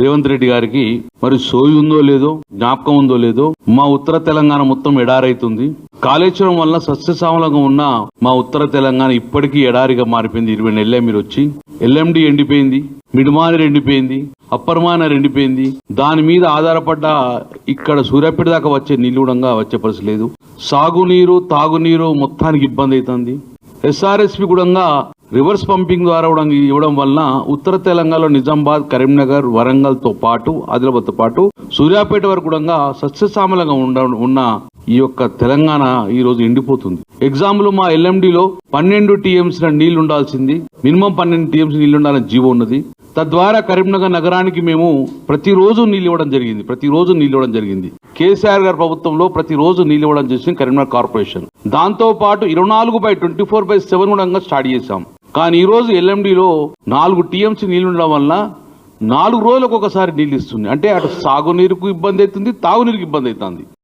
రేవంత్ రెడ్డి గారికి మరి సోయి ఉందో లేదో జ్ఞాపకం ఉందో లేదో మా ఉత్తర తెలంగాణ మొత్తం ఎడారైతుంది. కాళేశ్వరం వల్ల సస్యశ్యామలంగా ఉన్న మా ఉత్తర తెలంగాణ ఇప్పటికీ ఎడారిగా మారిపోయింది. ఇరవై నెలలే మీరు వచ్చి ఎల్ఎండి ఎండిపోయింది మిడిమాని ఎండిపోయింది అప్పర్మానర్ ఎండిపోయింది. దాని మీద ఆధారపడ్డ ఇక్కడ సూర్యాపేట దాకా వచ్చే నిలుడంగా వచ్చే పరిస్థితి లేదు. సాగునీరు తాగునీరు మొత్తానికి ఇబ్బంది అవుతుంది. ఎస్ఆర్ఎస్పి కూడా రివర్స్ పంపింగ్ ద్వారా ఇవ్వడం వలన ఉత్తర తెలంగాణలో నిజామాబాద్ కరీంనగర్ వరంగల్తో పాటు ఆదిలాబాద్తో పాటు సూర్యాపేట వరకు కూడా సస్యశ్యామలంగా ఉండ ఉన్న ఈ యొక్క తెలంగాణ ఈ రోజు ఎండిపోతుంది. ఎగ్జాంపుల్ మా ఎల్ఎండిలో పన్నెండు టీఎంసీ నీళ్ళు ఉండాల్సింది. మినిమం పన్నెండు టీఎంసీ నీళ్ళు ఉండాలని జీవో ఉన్నది. తద్వారా కరీంనగర్ నగరానికి మేము ప్రతిరోజు నీళ్ళు ఇవ్వడం జరిగింది. ప్రతిరోజు నీళ్ళు ఇవ్వడం జరిగింది. కేసీఆర్ గారి ప్రభుత్వంలో ప్రతిరోజు నీళ్ళు ఇవ్వడం చేసింది కరీంనగర్ కార్పొరేషన్. దాంతో పాటు ఇరవై నాలుగు by twenty four by seven కూడా స్టార్ట్ చేశాం. కానీ ఈరోజు ఎల్ఎండిలో నాలుగు టీఎంసీ నీళ్ళుండడం వల్ల నాలుగు రోజులకు ఒకసారి నీళ్ళు ఇస్తుంది. అంటే అటు సాగునీరుకు ఇబ్బంది అవుతుంది తాగునీరుకు ఇబ్బంది అవుతుంది.